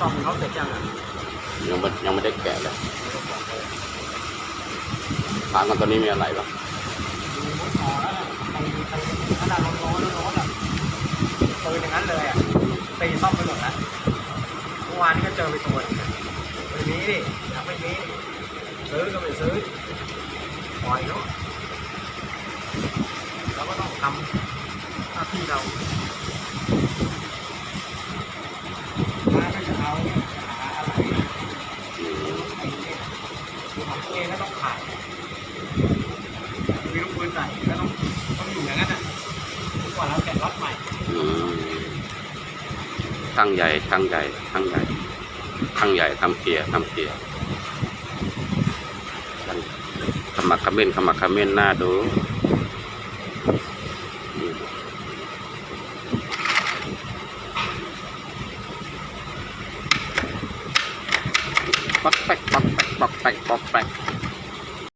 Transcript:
ซ่อมเขาเสร็จยังอะยังไม่ยังไม่ได้แกะเลยถามกันตัวนี้มีอะไรบ้างมีมุดหอแล้วน่ะไปไปขนาดร้อนร้อนร้อนอะปืนอย่างนั้นเลยอะตีซ่อมไปหมดแล้วเมื่อวานนี้ก็เจอไปตัวหนึงอะไม่มีดิอยากไม่มีซื้อก็ไม่ซื้อปล่อยเนาะเราก็ต้องทำหน้าที่เรา ทุกวันเราแกะรถใหม่อืมช่างใหญ่ช่างใหญ่ช่างใหญ่ช่างใหญ่ทำเกียร์ทำเกียร์ช่างขมักขม้นขมักขม้นหน้าดู ป๊อกแป๊กป๊อ